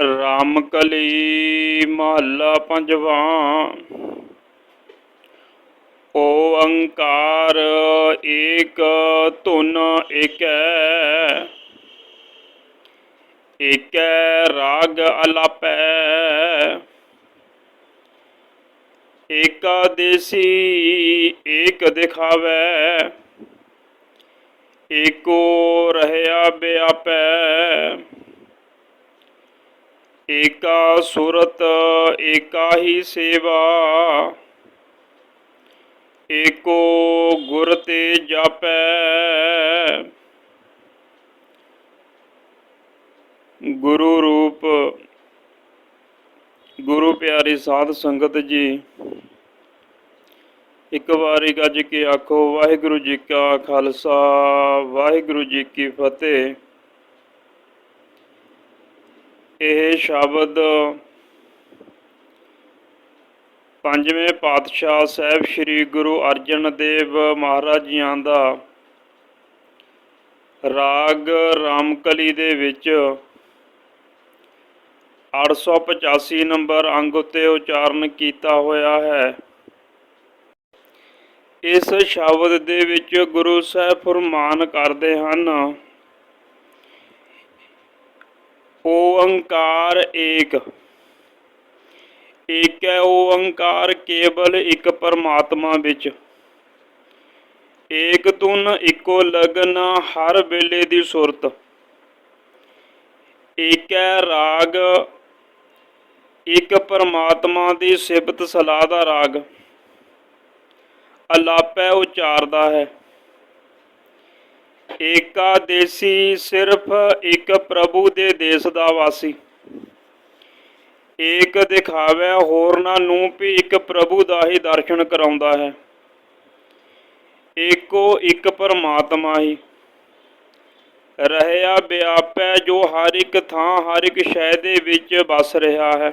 ਰਾਮਕਲੀ ਮਹੱਲਾ ਪੰਜਵਾਂ। ਓੰਕਾਰ ਏਕ ਧੁਨ ਏਕੈ ਏਕੈ ਰਾਗ ਅਲਾਪੈ। ਏਕਾ ਦੇਸੀ ਏਕ ਦਿਖਾਵੈ, ਏਕੋ ਰਹਿਆ ਬਿਆਪੈ। ਏਕਾ ਸੁਰਤ, ਏਕਾ ਹੀ ਸੇਵਾ। ਏਕੋ ਗੁਰ ਤੇ ਜਾਪੈ। ਗੁਰੂ ਰੂਪ, ਗੁਰੂ ਪਿਆਰੀ ਸਾਧ ਸੰਗਤ ਜੀ, ਇੱਕ ਵਾਰੀ ਗੱਜ ਕੇ ਆਖੋ, ਵਾਹਿਗੁਰੂ ਜੀ ਕਾ ਖਾਲਸਾ, ਵਾਹਿਗੁਰੂ ਜੀ ਕੀ ਫਤਿਹ। ਇਹ ਸ਼ਬਦ ਪੰਜਵੇਂ ਪਾਤਸ਼ਾਹ ਸਾਹਿਬ ਸ੍ਰੀ ਗੁਰੂ ਅਰਜਨ ਦੇਵ ਮਹਾਰਾਜ ਜੀਆਂ ਦਾ ਰਾਗ ਰਾਮਕਲੀ ਦੇ ਵਿੱਚ 885 ਨੰਬਰ ਅੰਗ ਉੱਤੇ ਉਚਾਰਨ ਕੀਤਾ ਹੋਇਆ ਹੈ। ਇਸ ਸ਼ਬਦ ਦੇ ਵਿੱਚ ਗੁਰੂ ਸਾਹਿਬ ਫਰਮਾਨ ਕਰਦੇ ਹਨ ਓੰਕਾਰ ਏਕ। ਏਕ ਹੈ ਓੰਕਾਰ ਕੇਵਲ ਇੱਕ ਪਰਮਾਤਮਾ ਵਿੱਚ। ਏਕ ਤੁਨ ਇੱਕੋ ਲਗਨ ਹਰ ਵੇਲੇ ਦੀ ਸੁਰਤ। ਏਕ ਹੈ ਰਾਗ, ਇੱਕ ਪਰਮਾਤਮਾ ਦੀ ਸਿਫਤ ਸਲਾਹ ਦਾ ਰਾਗ। ਅਲਾਪੈ ਉਚਾਰਦਾ ਹੈ। ਏਕਾ ਦੇਸੀ ਸਿਰਫ ਇੱਕ ਪ੍ਰਭੂ ਦੇ ਦੇਸ਼ ਦਾ ਵਾਸੀ। ਏਕ ਦਿਖਾਵੇ ਹੋਰਨਾਂ ਨੂੰ ਵੀ ਇੱਕ ਪ੍ਰਭੂ ਦਾ ਹੀ ਦਰਸ਼ਨ ਕਰਾਉਂਦਾ ਹੈ। ਏਕੋ ਇੱਕ ਪਰਮਾਤਮਾ ਹੀ। ਰਹਿਆ ਵਿਆਪੈ ਜੋ ਹਰ ਇੱਕ ਥਾਂ, ਹਰ ਇੱਕ ਸ਼ੈ ਦੇ ਵਿੱਚ ਵਸ ਰਿਹਾ ਹੈ।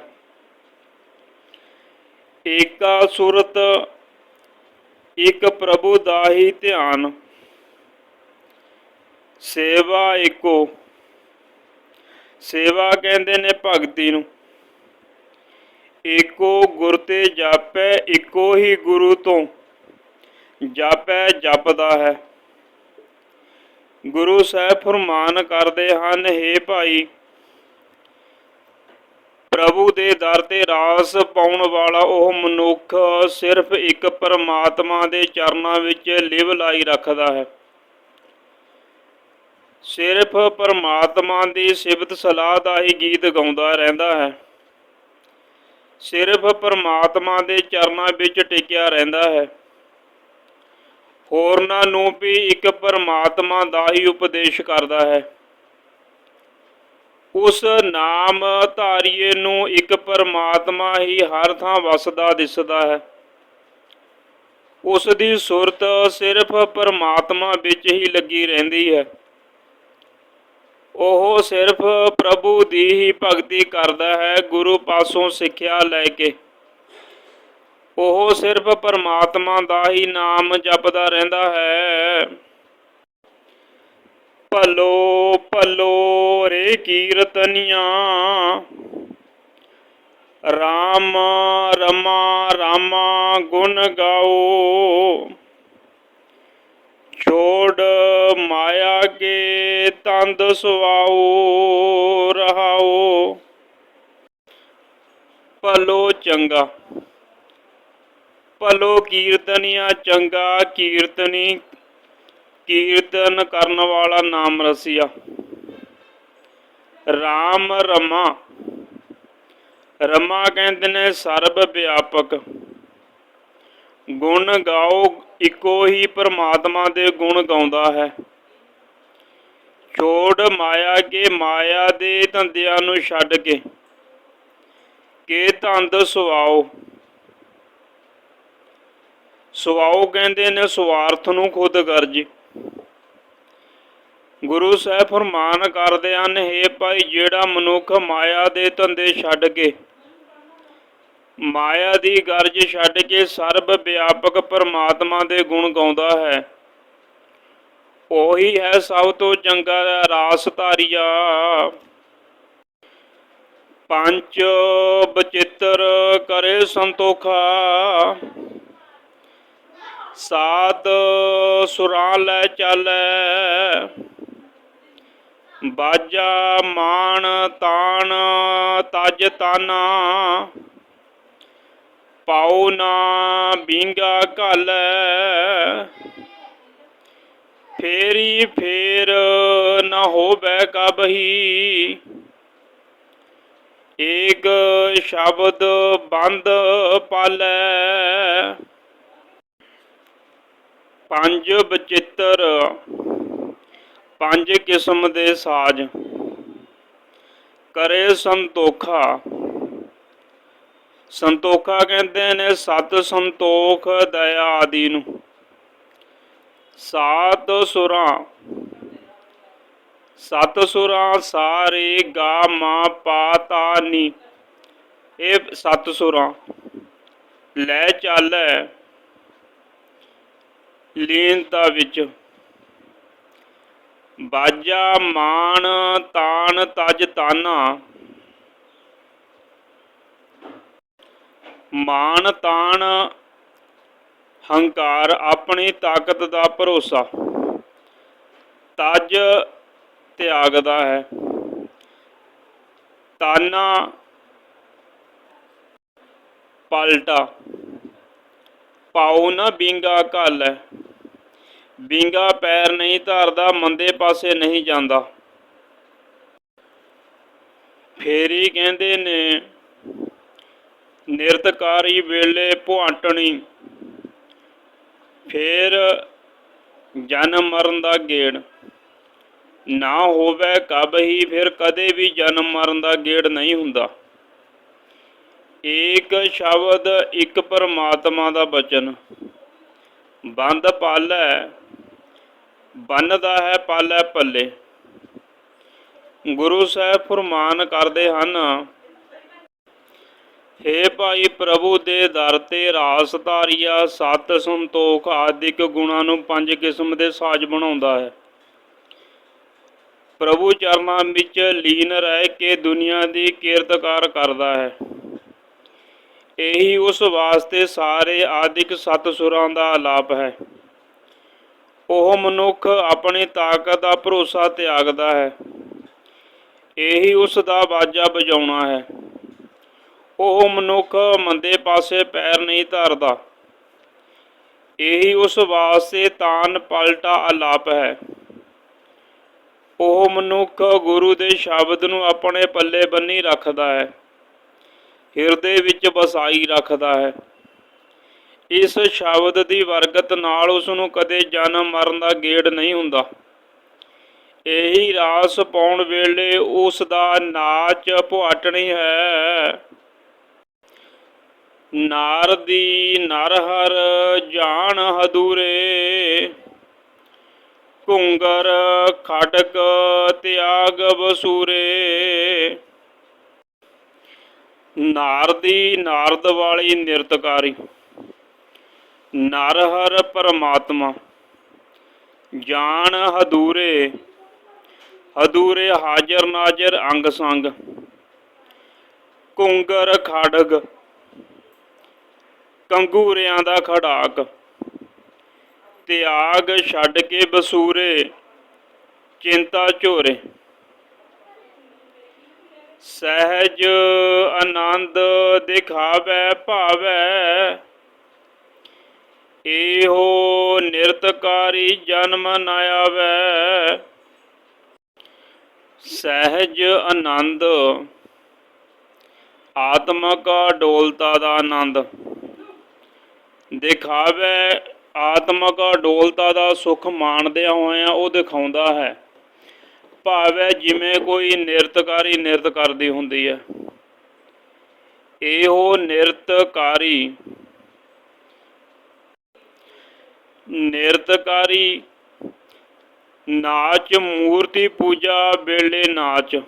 ਏਕਾ ਸੁਰਤ ਇੱਕ ਪ੍ਰਭੂ ਦਾ ਹੀ ਧਿਆਨ। ਸੇਵਾ ਇੱਕੋ ਸੇਵਾ ਕਹਿੰਦੇ ਨੇ ਭਗਤੀ ਨੂੰ। ਏਕੋ ਗੁਰ ਤੇ ਜਾਪੈ ਇੱਕੋ ਹੀ ਗੁਰੂ ਤੋਂ। ਜਾਪੈ ਜਪਦਾ ਹੈ। ਗੁਰੂ ਸਾਹਿਬ ਫਰਮਾਨ ਕਰਦੇ ਹਨ हे ਭਾਈ, ਪ੍ਰਭੂ ਦੇ ਦਰ ਤੇ ਰਾਸ ਪਾਉਣ ਵਾਲਾ ਉਹ ਮਨੁੱਖ ਸਿਰਫ ਇੱਕ ਪਰਮਾਤਮਾ ਦੇ ਚਰਨਾਂ ਵਿੱਚ ਲਿਵ ਲਾਈ ਰੱਖਦਾ ਹੈ। ਸਿਰਫ ਪਰਮਾਤਮਾ ਦੀ ਸਿਫਤ ਸਲਾਹ ਦਾ ਹੀ ਗੀਤ ਗਾਉਂਦਾ ਰਹਿੰਦਾ ਹੈ। ਸਿਰਫ ਪਰਮਾਤਮਾ ਦੇ ਚਰਨਾਂ ਵਿੱਚ ਟਿਕਿਆ ਰਹਿੰਦਾ ਹੈ। ਹੋਰਨਾਂ ਨੂੰ ਵੀ ਇੱਕ ਪਰਮਾਤਮਾ ਦਾ ਹੀ ਉਪਦੇਸ਼ ਕਰਦਾ ਹੈ। ਉਸ ਨਾਮ ਧਾਰੀਏ ਨੂੰ ਇੱਕ ਪਰਮਾਤਮਾ ਹੀ ਹਰ ਥਾਂ ਵਸਦਾ ਦਿਸਦਾ ਹੈ। ਉਸ ਦੀ ਸੁਰਤ ਸਿਰਫ ਪਰਮਾਤਮਾ ਵਿੱਚ ਹੀ ਲੱਗੀ ਰਹਿੰਦੀ ਹੈ। ਉਹ ਸਿਰਫ ਪ੍ਰਭੂ ਦੀ ਹੀ ਭਗਤੀ ਕਰਦਾ ਹੈ, ਗੁਰੂ ਪਾਸੋਂ ਸਿੱਖਿਆ ਲੈ ਕੇ। ਉਹ ਸਿਰਫ ਪਰਮਾਤਮਾ ਦਾ ਹੀ ਨਾਮ ਜਪਦਾ ਰਹਿੰਦਾ ਹੈ। ਭਲੋ ਭਲੋ ਰੇ ਕੀਰਤਨੀਆਂ। ਰਾਮ, ਰਮਾ, ਰਾਮਾ ਗੁਣ ਗਾਓ। ਛੋੜ ਮਾਇਆ ਕੇ ਤੰਦ ਸੁਆਓ ਰਹਾਓ ਭਲੋ ਚੰਗਾ, ਭਲੋ ਕੀਰਤਨੀਆਂ ਚੰਗਾ, ਕੀਰਤਨੀ ਕੀਰਤਨ ਕਰਨ ਵਾਲਾ ਨਾਮ ਰਸੀਆ। RAM ਰਮਾ ਰਮਾ ਕਹਿੰਦੇ ਨੇ ਸਰਬ ਵਿਆਪਕ। ਗੁਣ ਗਾਓ, ਇੱਕੋ ਹੀ ਪਰਮਾਤਮਾ ਦੇ ਗੁਣ ਗਾਉਂਦਾ ਹੈ। ਛੋੜ ਮਾਇਆ ਕੇ ਮਾਇਆ ਦੇ ਧੰਦਿਆਂ ਨੂੰ ਛੱਡ ਕੇ ਕੇ ਧੰਦ ਸੁਆਓ। ਸੁਆਓ ਕਹਿੰਦੇ ਨੇ ਸਵਾਰਥ ਨੂੰ ਖੁਦ ਗਰਜ। ਗੁਰੂ ਸਾਹਿਬ ਫਰਮਾਨ ਕਰਦੇ ਹਨ हे ਭਾਈ ਜਿਹੜਾ ਮਨੁੱਖ ਮਾਇਆ ਦੇ ਧੰਦੇ ਛੱਡ ਕੇ ਮਾਇਆ ਦੀ ਗਰਜ ਛੱਡ ਕੇ ਸਰਬ ਵਿਆਪਕ ਪਰਮਾਤਮਾ ਦੇ ਗੁਣ ਗਾਉਂਦਾ ਹੈ। ਉਹੀ ਹੈ ਸਭ ਤੋਂ ਚੰਗਾ ਰਾਸ ਧਾਰੀਆ ਪੰਚ ਬਚਿੱਤਰ ਕਰੇ ਸੰਤੋਖਾ। ਸਾਤ ਸੁਰਾਂ ਲੈ ਚਾਲੈ। ਬਾਜਾ ਮਾਨ ਤਾਨ ਤਜ ਤਾਨਾ। ਪਾਉ ਨਾ ਬਿੰਗਾ ਘਾਲੈ। ਫੇਰੀ ਫੇਰ ਨਾ ਹੋਵੇ ਕਬਹੀ। ਏਕ ਸ਼ਬਦ ਬੰਦ ਪਾਲੈ। ਪੰਜ ਬਚਿੱਤਰ, ਪੰਜ ਕਿਸਮ ਦੇ ਸਾਜ। ਕਰੇ ਸੰਤੋਖਾ। ਸੰਤੋਖਾ ਕਹਿੰਦੇ ਨੇ ਸਤ ਸੰਤੋਖ ਦਇਆ ਆਦਿ ਨੂੰ। ਸਾਤ ਸੁਰਾਂ। ਸਤ ਸੁਰਾਂ ਸਾਰੇ ਗਾ ਮਾ ਪਾ ਤਾ ਨੀ। ਇਹ ਸਤ ਸੁਰਾਂ। ਲੈ ਚੱਲੈ। ਲੀਨਤਾ ਵਿੱਚ। ਬਾਜਾ ਮਾਨ ਤਾਨ ਤਜ ਤਾਨਾ। ਮਾਨ ਤਾਣ ਹੰਕਾਰ ਆਪਣੀ ਤਾਕਤ ਦਾ ਭਰੋਸਾ। ਤਜ ਤਿਆਗਦਾ ਹੈ। ਤਾਨਾ ਪਲਟਾ। ਪਾਉ ਨਾ ਬਿੰਗਾ ਘੱਲ। ਹੈ ਬਿੰਗਾ ਪੈਰ ਨਹੀਂ ਧਰਦਾ, ਮੰਦੇ ਪਾਸੇ ਨਹੀਂ ਜਾਂਦਾ। ਫੇਰੀ ਕਹਿੰਦੇ ਨੇ ਨਿਰਤਕਾਰੀ ਵੇਲੇ ਭੁਆਟਣੀ। ਫੇਰ ਜਨਮ ਮਰਨ ਦਾ ਗੇੜ। ਨਾ ਹੋਵੇ ਕਬ ਹੀ ਫਿਰ ਕਦੇ ਵੀ ਜਨਮ ਮਰਨ ਦਾ ਗੇੜ ਨਹੀਂ ਹੁੰਦਾ। ਏਕ ਸ਼ਬਦ ਇੱਕ ਪਰਮਾਤਮਾ ਦਾ ਬਚਨ। ਬੰਦ ਪਾਲੈ, ਬੰਨਦਾ ਹੈ ਪਾਲੈ ਪੱਲੇ। ਗੁਰੂ ਸਾਹਿਬ ਫਰਮਾਨ ਕਰਦੇ ਹਨ ਹੇ ਭਾਈ ਪ੍ਰਭੂ ਦੇ ਦਰ ਤੇ ਰਾਸ ਧਾਰੀਆ, ਸਤ ਸੰਤੋਖ ਆਦਿਕ ਗੁਣਾਂ ਨੂੰ ਪੰਜ ਕਿਸਮ ਦੇ ਸਾਜ ਬਣਾਉਂਦਾ ਹੈ। ਪ੍ਰਭੂ ਚਰਨਾਂ ਵਿੱਚ ਲੀਨ ਰਹਿ ਕੇ ਦੁਨੀਆ ਦੀ ਕੀਰਤਕਾਰ ਕਰਦਾ ਹੈ। ਇਹੀ ਉਸ ਵਾਸਤੇ ਸਾਰੇ ਆਦਿਕ ਸਤ ਸੁਰਾਂ ਦਾ ਆਲਾਪ ਹੈ। ਉਹ ਮਨੁੱਖ ਆਪਣੀ ਤਾਕਤ ਦਾ ਭਰੋਸਾ ਤਿਆਗਦਾ ਹੈ। ਇਹੀ ਉਸ ਦਾ ਬਾਜਾ ਵਜਾਉਣਾ ਹੈ। ਉਹ ਮਨੁੱਖ ਮੰਦੇ ਪਾਸੇ ਪੈਰ ਨਹੀਂ ਧਰਦਾ। ਇਹੀ ਉਸ ਵਾਸਤੇ ਤਾਨ ਪਲਟਾ ਆਲਾਪ ਹੈ। ਉਹ ਮਨੁੱਖ ਗੁਰੂ ਦੇ ਸ਼ਬਦ ਨੂੰ ਆਪਣੇ ਪੱਲੇ ਬੰਨੀ ਰੱਖਦਾ ਹੈ। ਹਿਰਦੇ ਵਿੱਚ ਵਸਾਈ ਰੱਖਦਾ ਹੈ। ਇਸ ਸ਼ਬਦ ਦੀ ਵਰਗਤ ਨਾਲ ਉਸ ਨੂੰ ਕਦੇ ਜਨਮ ਮਰਨ ਦਾ ਗੇੜ ਨਹੀਂ ਹੁੰਦਾ। ਇਹੀ ਰਾਸ ਪਾਉਣ ਵੇਲੇ ਉਸ ਦਾ ਨਾਚ ਪੁਆਟਣੀ ਹੈ। ਨਾਰ ਦੀ ਨਰਹਰ ਜਾਣ ਹਦੂਰੇ। ਘੁੰਗਰ ਖੜਕ ਤਿਆਗ ਬਸੂਰੇ। ਨਾਰਦੀ ਨਾਰਦ ਵਾਲੀ ਨਿਰਤਕਾਰੀ। ਨਰਹਰ ਪਰਮਾਤਮਾ ਜਾਣ ਹਦੂਰੇ। ਹਦੂਰੇ ਹਾਜ਼ਰ ਨਾਜ਼ਰ ਅੰਗ ਸੰਗ। ਕੁੰਗਰ ਖੜਗ ਕੰਗੂਰਿਆਂ ਦਾ ਖੜਾਕ। ਤਿਆਗ ਛੱਡ ਕੇ ਬਸੂਰੇ, ਚਿੰਤਾ ਝੋਰੇ। ਸਹਿਜ ਆਨੰਦ ਦਿਖਾਵੇ ਭਾਵੇ, ਇਹੋ ਨਿਰਤਕਾਰੀ ਜਨਮ ਨ ਆਵੇ। ਸਹਿਜ ਆਨੰਦ, ਆਤਮਕ ਡੋਲਤਾ ਦਾ ਆਨੰਦ। ਦਿਖਾਵੇ, ਆਤਮਕ ਡੋਲਤਾ ਦਾ ਸੁਖ ਮਾਣਦਿਆਂ ਹੋਇਆਂ ਉਹ ਦਿਖਾਉਂਦਾ ਹੈ। ਭਾਵੇਂ ਜਿਵੇਂ ਕੋਈ ਨਿਰਤਕਾਰੀ ਨਿਰਤ ਕਰਦੀ ਹੁੰਦੀ ਹੈ। ਇਹੋ ਨਿਰਤਕਾਰੀ ਨਿਰਤਕਾਰੀ ਨਾਚ ਮੂਰਤੀ ਪੂਜਾ ਵੇਲੇ ਨਾਚ।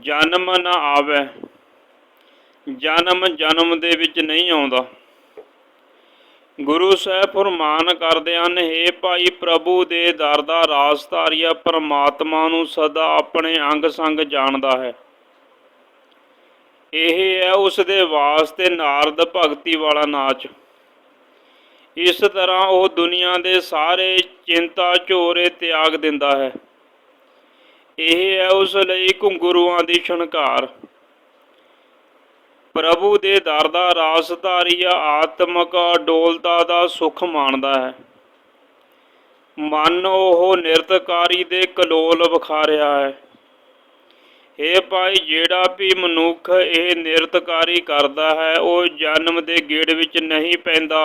ਜਨਮ ਨਾ ਆਵੇ। ਜਨਮ ਜਨਮ ਦੇ ਵਿੱਚ ਨਹੀਂ ਆਉਂਦਾ। ਗੁਰੂ ਸਾਹਿਬ ਫਰਮਾਨ ਕਰਦੇ ਹਨ, ਹੇ ਭਾਈ ਪ੍ਰਭੂ ਦੇ ਦਰ ਦਾ ਰਾਸ ਧਾਰੀਆ, ਪਰਮਾਤਮਾ ਨੂੰ ਸਦਾ ਆਪਣੇ ਅੰਗ ਸੰਗ ਜਾਣਦਾ ਹੈ। ਇਹ ਹੈ ਉਸ ਦੇ ਵਾਸਤੇ ਨਾਰਦ ਭਗਤੀ ਵਾਲਾ ਨਾਚ। ਇਸ ਤਰ੍ਹਾਂ ਉਹ ਦੁਨੀਆ ਦੇ ਸਾਰੇ ਚਿੰਤਾ, ਝੋਰੇ ਤਿਆਗ ਦਿੰਦਾ ਹੈ। ਇਹ ਹੈ ਉਸ ਲਈ ਘੁੰਗਰੂਆਂ ਦੀ ਛਣਕਾਰ। ਪ੍ਰਭੂ ਦੇ ਦਰ ਦਾ ਰਾਸਧਾਰੀਆ ਆਤਮਕ ਡੋਲਤਾ ਦਾ ਸੁਖ ਮਾਣਦਾ ਹੈ। ਮਨ ਉਹ ਨਿਰਤਕਾਰੀ ਦੇ ਕਲੋਲ ਵਿਖਾ ਰਿਹਾ ਹੈ ਇਹ ਭਾਈ, ਜਿਹੜਾ ਵੀ ਮਨੁੱਖ ਇਹ ਨਿਰਤਕਾਰੀ ਕਰਦਾ ਹੈ, ਉਹ ਜਨਮ ਦੇ ਗੇੜ ਵਿੱਚ ਨਹੀਂ ਪੈਂਦਾ।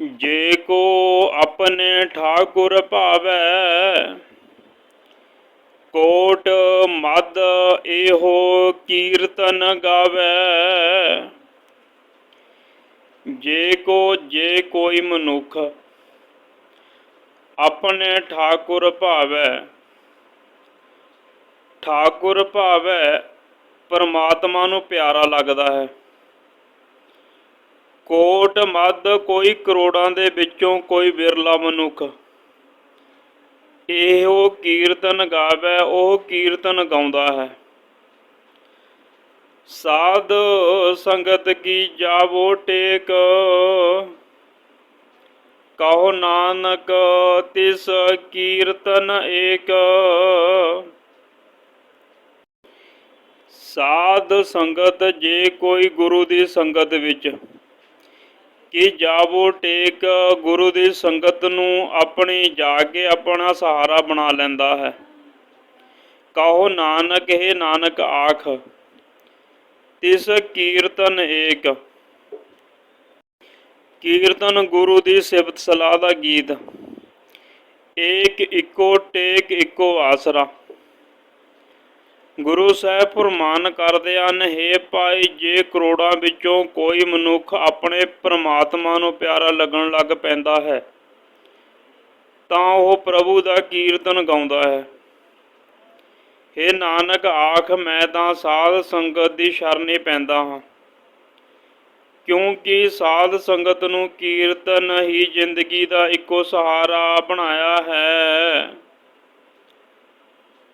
ਜੇ ਕੋ ਆਪਣੇ ਠਾਕੁਰ ਭਾਵੈ ਕੋਟ ਮਦ ਇਹੋ ਕੀਰਤਨ ਗਾਵੇ। ਜੇ ਕੋ, ਜੇ ਕੋਈ ਮਨੁੱਖ ਆਪਣੇ ਠਾਕੁਰ ਭਾਵੈ ਠਾਕੁਰ ਭਾਵੈ, ਪਰਮਾਤਮਾ ਨੂੰ ਪਿਆਰਾ ਲੱਗਦਾ ਹੈ। ਕੋਟ ਮੱਧ ਕੋਈ ਕਰੋੜਾਂ ਦੇ ਵਿੱਚੋਂ ਕੋਈ ਵਿਰਲਾ ਮਨੁੱਖ ਇਹੋ ਕੀਰਤਨ ਗਾਵੇ, ਉਹ ਕੀਰਤਨ ਗਾਉਂਦਾ ਹੈ। ਸਾਧ ਸੰਗਤ ਕੀ ਜਾਵੋ ਟੇਕ। ਕਹੋ ਨਾਨਕ, ਤਿਸ ਕੀਰਤਨ ਏਕ। ਸਾਧ ਸੰਗਤ ਜੇ ਕੋਈ ਗੁਰੂ ਦੀ ਸੰਗਤ ਵਿੱਚ ਕਿ ਜਾਵੋ ਟੇਕ ਗੁਰੂ ਦੀ ਸੰਗਤ ਨੂੰ ਆਪਣੀ ਜਾ ਕੇ ਆਪਣਾ ਸਹਾਰਾ ਬਣਾ ਲੈਂਦਾ ਹੈ। ਕਹੋ ਨਾਨਕ, ਹੈ ਨਾਨਕ ਆਖ, ਤਿਸ ਕੀਰਤਨ ਏਕ। ਕੀਰਤਨ ਗੁਰੂ ਦੀ ਸਿਫਤ ਸਲਾਹ ਦਾ ਗੀਤ। ਏਕ ਇੱਕੋ, ਟੇਕ ਇੱਕੋ ਆਸਰਾ। ਗੁਰੂ ਸਾਹਿਬ ਪ੍ਰਮਾਨ ਕਰਦੇ ਹਨ, ਹੇ ਭਾਈ, ਜੇ ਕਰੋੜਾਂ ਵਿੱਚੋਂ ਕੋਈ ਮਨੁੱਖ ਆਪਣੇ ਪ੍ਰਮਾਤਮਾ ਨੂੰ ਪਿਆਰਾ ਲੱਗਣ ਲੱਗ ਪੈਂਦਾ ਹੈ, ਤਾਂ ਉਹ ਪ੍ਰਭੂ ਦਾ ਕੀਰਤਨ ਗਾਉਂਦਾ ਹੈ। ਹੇ ਨਾਨਕ, ਆਖ, ਮੈਂ ਤਾਂ ਸਾਧ ਸੰਗਤ ਦੀ ਸ਼ਰਨੇ ਪੈਂਦਾ ਹਾਂ, ਕਿਉਂਕਿ ਸਾਧ ਸੰਗਤ ਨੂੰ ਕੀਰਤਨ ਹੀ ਜ਼ਿੰਦਗੀ ਦਾ ਇੱਕੋ ਸਹਾਰਾ ਬਣਾਇਆ ਹੈ।